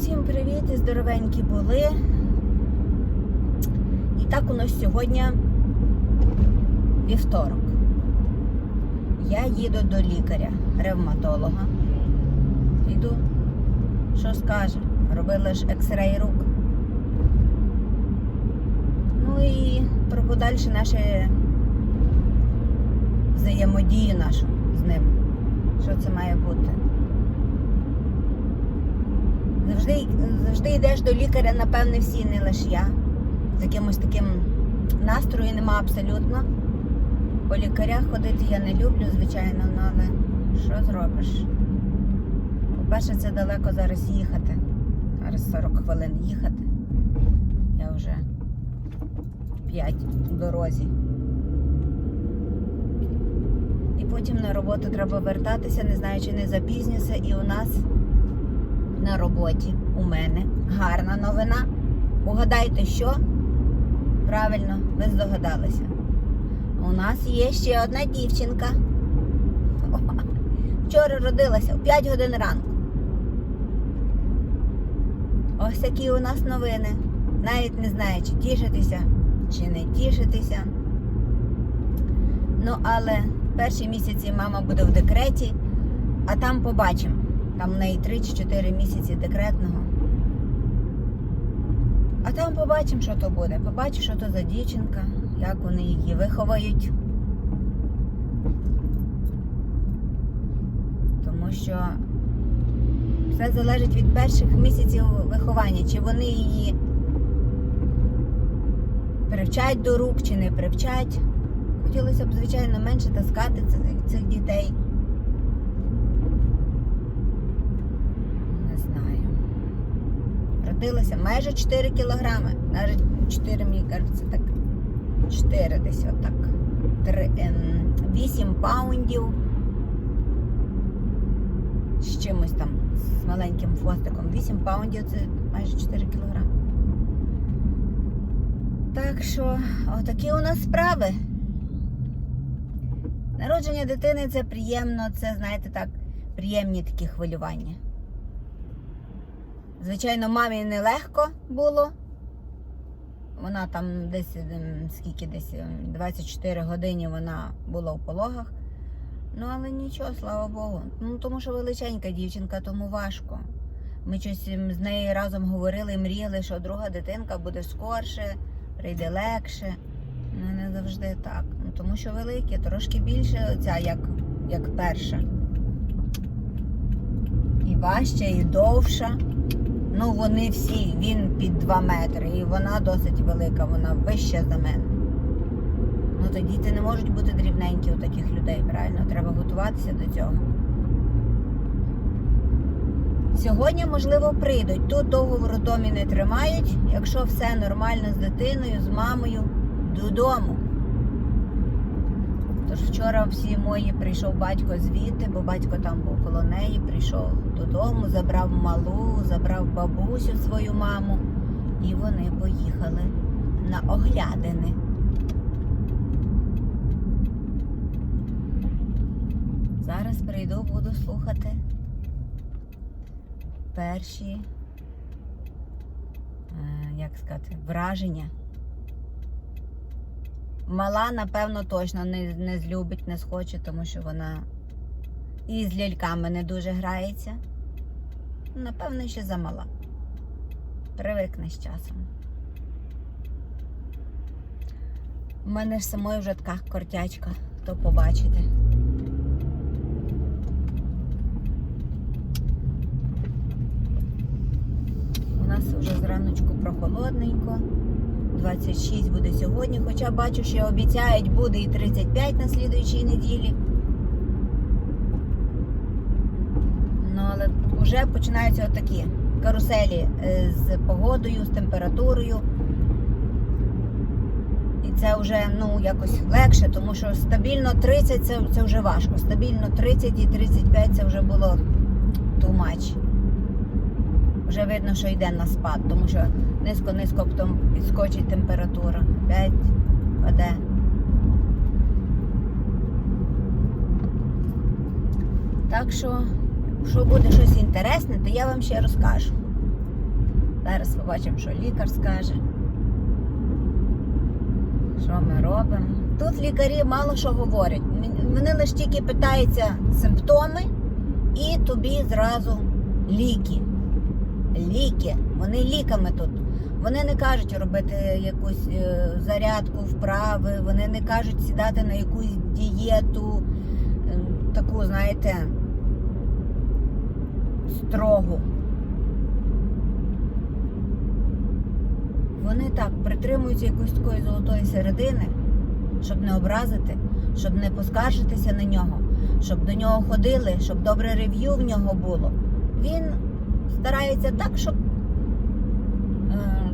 Усім привіт і здоровенькі були. І так у нас сьогодні вівторок. Я їду до лікаря, ревматолога. Йду. Що скаже? Робили ж екс-рей рук. Ну і про подальше наше взаємодію нашу з ним. Що це має бути? Завжди, завжди йдеш до лікаря, напевне, всі, не лише я. З якимось таким настрою нема абсолютно. По лікарях ходити я не люблю, звичайно, ну, але що зробиш? По-перше, це далеко зараз їхати. Зараз 40 хвилин їхати. Я вже 5 у дорозі. І потім на роботу треба вертатися, не знаю, чи не запізнюся. І у нас на роботі у мене гарна новина. Угадайте, що? Правильно, ви здогадалися. У нас є ще одна дівчинка. Вчора родилася о 5 годин ранку. Ось такі у нас новини. Навіть не знаю, чи тішитися, чи не тішитися. Ну, але перші місяці мама буде в декреті, а там побачимо. Там в неї 3 чи 4 місяці декретного. А там побачимо, що то буде. Побачу, що то за дівчинка, як вони її виховають. Тому що все залежить від перших місяців виховання, чи вони її привчать до рук, чи не привчать. Хотілося б, звичайно, менше таскати цих дітей. Не знаю. Родилася майже 4 кілограми. Навіть 4, мені кажеться, так 4 десь отак. 3, 8 паундів. З чимось там, з маленьким хвостиком. 8 паундів це майже 4 кілограми. Так що, отакі у нас справи. Народження дитини це приємно, це, знаєте, так, приємні такі хвилювання. Звичайно, мамі нелегко було. Вона там десь ем, скільки десь ем, 24 години вона була в пологах. Ну, але нічого, слава Богу. Ну, тому що величенька дівчинка, тому важко. Ми щось ем, з нею разом говорили мріяли, що друга дитинка буде скорше, прийде легше. Ну, не завжди так. Ну, тому що великі, трошки більше оця, як, як перша. І важча, і довша. Ну, вони всі, він під 2 метри, і вона досить велика, вона вища за мене. Ну то діти не можуть бути дрібненькі у таких людей, правильно? Треба готуватися до цього. Сьогодні, можливо, прийдуть. Тут довго в роддомі не тримають, якщо все нормально з дитиною, з мамою, додому. Тож вчора всі мої прийшов батько звідти, бо батько там був коло неї, прийшов додому, забрав малу, забрав бабусю свою маму, і вони поїхали на оглядини. Зараз прийду, буду слухати перші, е, як сказати, враження. Мала, напевно, точно не, не злюбить, не схоче, тому що вона і з ляльками не дуже грається. Напевно, ще замала. Привикне з часом. У мене ж самої вже така кортячка, то побачите. У нас вже зраночку прохолодненько. 26 буде сьогодні, хоча бачу, що обіцяють буде і 35 на слідуючій неділі. Ну, але вже починаються отакі каруселі е, з погодою, з температурою. І це вже ну, якось легше, тому що стабільно 30 це, це вже важко. Стабільно 30 і 35 це вже було too much. Вже видно, що йде на спад, тому що низько-низько потім підскочить температура. Опять паде. Так що, якщо буде щось інтересне, то я вам ще розкажу. Зараз побачимо, що лікар скаже. Що ми робимо? Тут лікарі мало що говорять. Вони лише тільки питаються симптоми і тобі зразу ліки. Ліки. Вони ліками тут. Вони не кажуть робити якусь е, зарядку, вправи, вони не кажуть сідати на якусь дієту, е, таку, знаєте, строгу. Вони так притримуються якоїсь такої золотої середини, щоб не образити, щоб не поскаржитися на нього, щоб до нього ходили, щоб добре рев'ю в нього було. Він старається так, щоб е,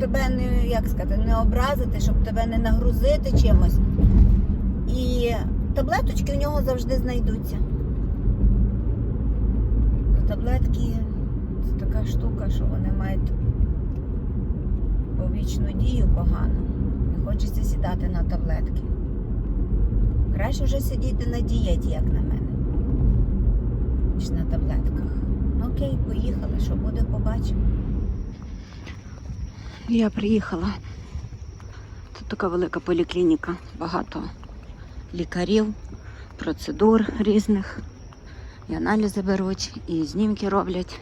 тебе не як сказати, не образити, щоб тебе не нагрузити чимось. І таблеточки у нього завжди знайдуться. Таблетки це така штука, що вони мають побічну дію погану. Не хочеться сідати на таблетки. Краще вже сидіти на дієті, як на мене, ніж на таблетках. Ну окей, поїхали, що буде, побачимо. Я приїхала. Тут така велика поліклініка, багато лікарів, процедур різних. І аналізи беруть, і знімки роблять.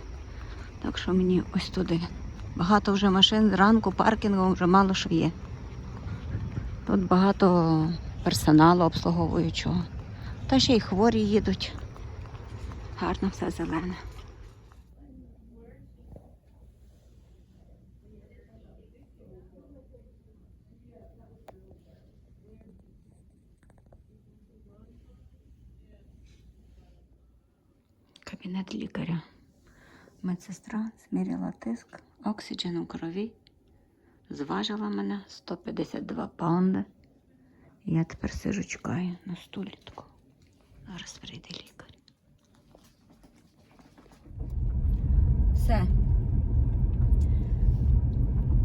Так що мені ось туди. Багато вже машин зранку, паркінгу вже мало що є. Тут багато персоналу обслуговуючого. Та ще й хворі їдуть. Гарно все зелене. Кабінет лікаря. Медсестра зміряла тиск, оксиген у крові, зважила мене 152 паунди. Я тепер сижу, чекаю на стулі таку. Зараз прийде лікар. Все.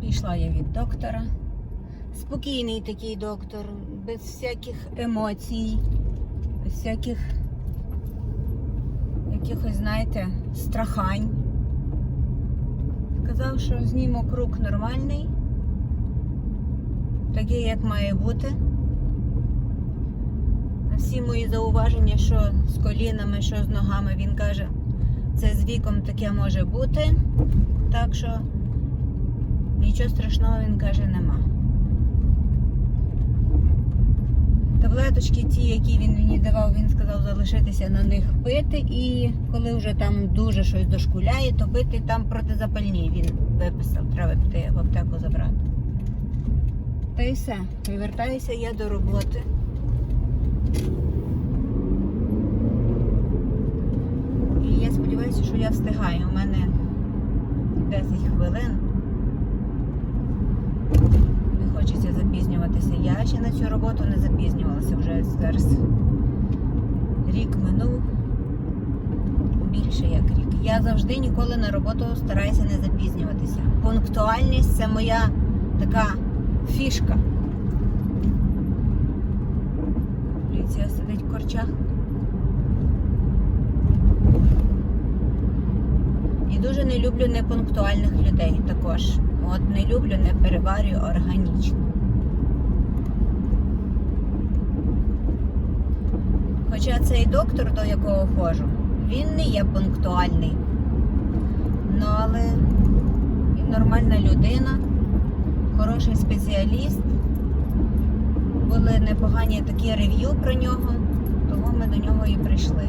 Пішла я від доктора. Спокійний такий доктор, без всяких емоцій, без всяких якихось, знаєте, страхань. Сказав, що знімок рук нормальний, такий, як має бути. На всі мої зауваження, що з колінами, що з ногами, він каже, це з віком таке може бути. Так що нічого страшного він каже, нема. Таблеточки, ті, які він мені давав, він сказав залишитися на них пити. І коли вже там дуже щось дошкуляє, то пити там протизапальні він виписав. Треба піти в аптеку забрати. Та й все. Повертаюся я до роботи. І я сподіваюся, що я встигаю. У мене 10 хвилин. Хочеться запізнюватися. Я ще на цю роботу не запізнювалася вже зараз. Рік минув. Більше як рік. Я завжди ніколи на роботу стараюся не запізнюватися. Пунктуальність це моя така фішка. Поліція сидить в корчах. І дуже не люблю непунктуальних людей також. От не люблю, не переварюю органічно. Хоча цей доктор, до якого ходжу, він не є пунктуальний. Ну, але він нормальна людина, хороший спеціаліст. Були непогані такі рев'ю про нього, тому ми до нього і прийшли.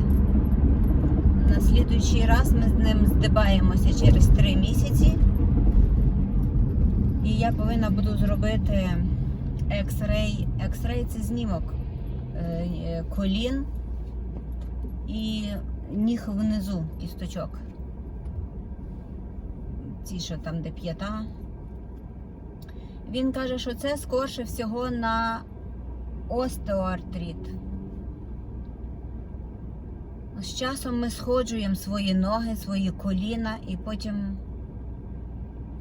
На слідуючий раз ми з ним здибаємося через три місяці. І я повинна буду зробити екс-рей. Екс-рей це знімок е, е, колін і ніг внизу кісточок. Ті, що там, де п'ята. Він каже, що це скорше всього на остеоартрит. З часом ми сходжуємо свої ноги, свої коліна і потім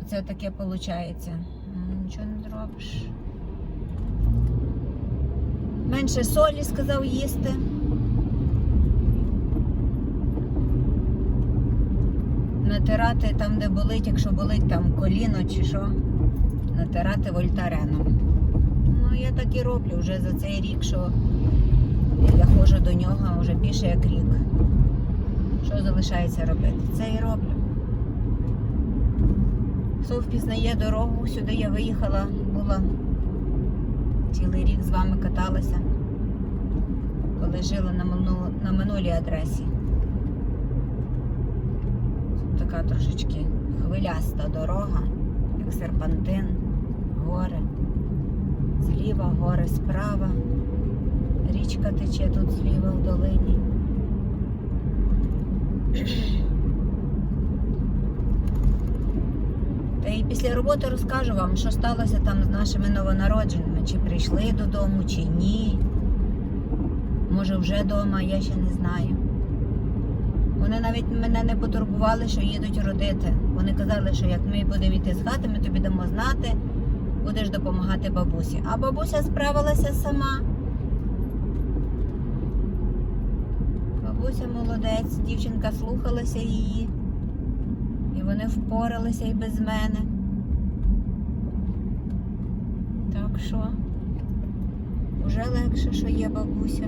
це таке виходить. Нічого не зробиш. Менше солі сказав їсти. натирати там, де болить, якщо болить там коліно чи що, натирати вольтареном. Ну, я так і роблю вже за цей рік, що я ходжу до нього вже більше як рік. Що залишається робити? Це і роблю. Хто впізнає дорогу, сюди я виїхала, була цілий рік з вами каталася, коли жила на, минуло- на минулій адресі. Тут така трошечки хвиляста дорога, як серпантин, гори. Зліва гори справа. Річка тече тут зліва в долині. Та після роботи розкажу вам, що сталося там з нашими новонародженими. Чи прийшли додому, чи ні. Може вже вдома, я ще не знаю. Вони навіть мене не потурбували, що їдуть родити. Вони казали, що як ми будемо йти з хати, ми тобі дамо знати, будеш допомагати бабусі. А бабуся справилася сама. Бабуся молодець, дівчинка слухалася її. І вони впоралися і без мене. Так що, уже легше, що є бабуся.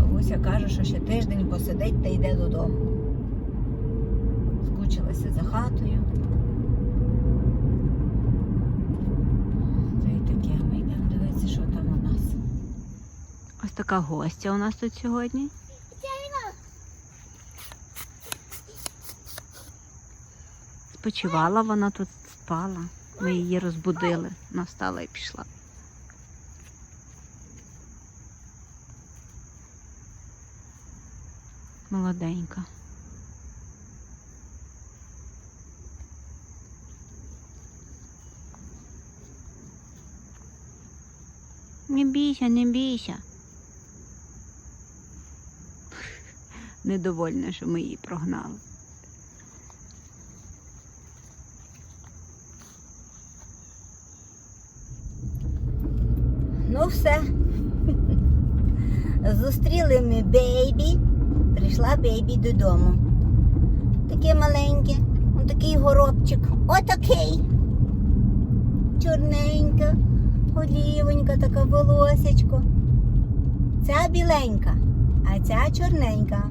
Бабуся каже, що ще тиждень посидить та йде додому. Скучилася за хатою. Та й таке, ми йдемо дивитися, що там у нас. Ось така гостя у нас тут сьогодні. Спочивала вона тут спала. Ми її розбудили. Вона встала і пішла. Молоденька. Не бійся, не бійся. Недовольна, що ми її прогнали. Ну все. Зустріли ми бейбі. Прийшла бейбі додому. Таке маленьке, он такий горобчик. Отакий. Чорненька, голівонька, така волосечко. Ця біленька, а ця чорненька.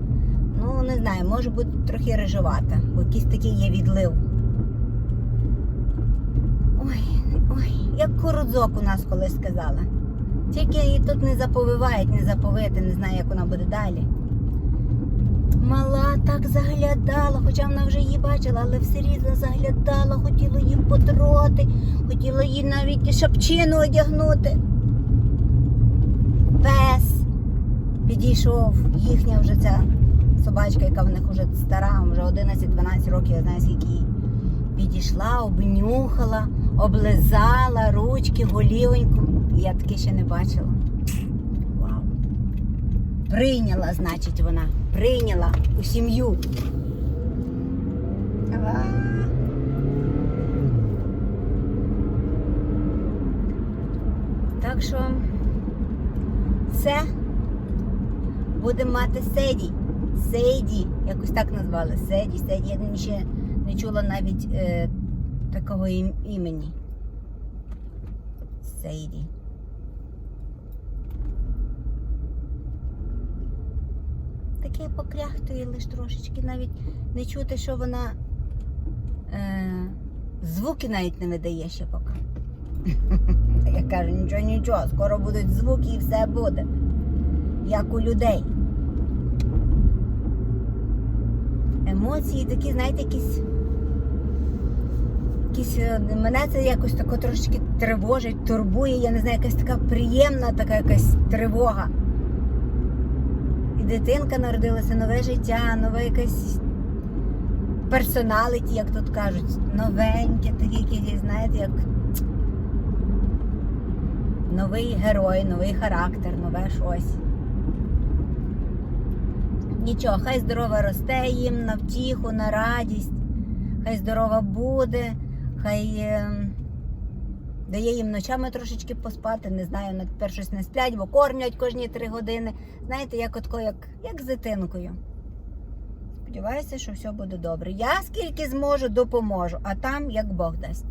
Ну, не знаю, може бути трохи рижувата, бо якийсь такий є відлив. Ой, ой, як курудзок у нас колись сказала. Тільки її тут не заповивають, не заповити, не знаю, як вона буде далі. Мала так заглядала, хоча вона вже її бачила, але все рівно заглядала, хотіла її потрогати, хотіла їй навіть шапчину одягнути. Пес підійшов, їхня вже ця собачка, яка в них вже стара, вже 11-12 років, я знаю скільки їй. Підійшла, обнюхала, облизала ручки, голівоньку. Я таке ще не бачила. Вау. Прийняла, значить, вона. Прийняла у сім'ю. Так що це будемо мати Седі. Седі, якось так назвали. Седі, Седі. Я ще не чула навіть е, такого ім- імені. Сейді. Таке покряхтує лише трошечки, навіть не чути, що вона е, звуки навіть не видає ще поки. Я кажу, нічого, нічого, скоро будуть звуки і все буде. Як у людей. Емоції такі, знаєте, якісь. якісь е, мене це якось тако трошечки тривожить, турбує. Я не знаю, якась така приємна, така якась тривога. Дитинка народилася, нове життя, нове якесь персоналіті, як тут кажуть, новеньке, якесь, знаєте, як новий герой, новий характер, нове щось. Нічого, хай здорова росте їм на втіху, на радість, хай здорова буде, хай е, дає їм ночами трошечки поспати, не знаю, на тепер щось не сплять, бо кормлять кожні три години. Знаєте, як отко, як, як з дитинкою. Сподіваюся, що все буде добре. Я скільки зможу, допоможу, а там як Бог дасть.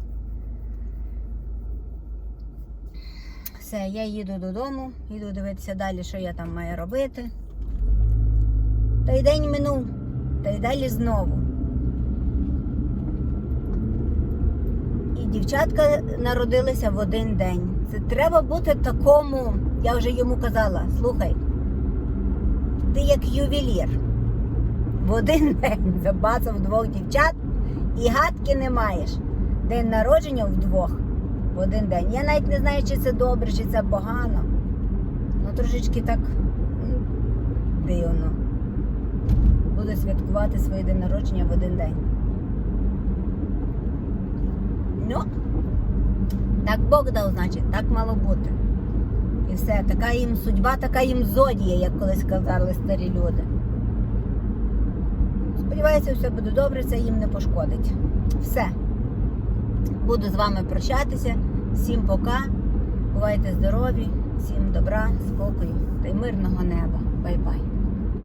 Все, я їду додому, їду дивитися далі, що я там маю робити. Й день минув, та й далі знову. І дівчатка народилися в один день. Це треба бути такому, я вже йому казала, слухай, ти як ювелір. В один день забацав двох дівчат і гадки не маєш. День народження вдвох в один день. Я навіть не знаю, чи це добре, чи це погано. Ну трошечки так дивно. Буду святкувати своє день народження в один день. Ну, так Бог дав, значить, так мало бути. І все, така їм судьба, така їм зодія, як колись казали старі люди. Сподіваюся, все буде добре, це їм не пошкодить. Все. Буду з вами прощатися. Всім пока. Бувайте здорові, всім добра, спокою та й мирного неба. Бай-бай.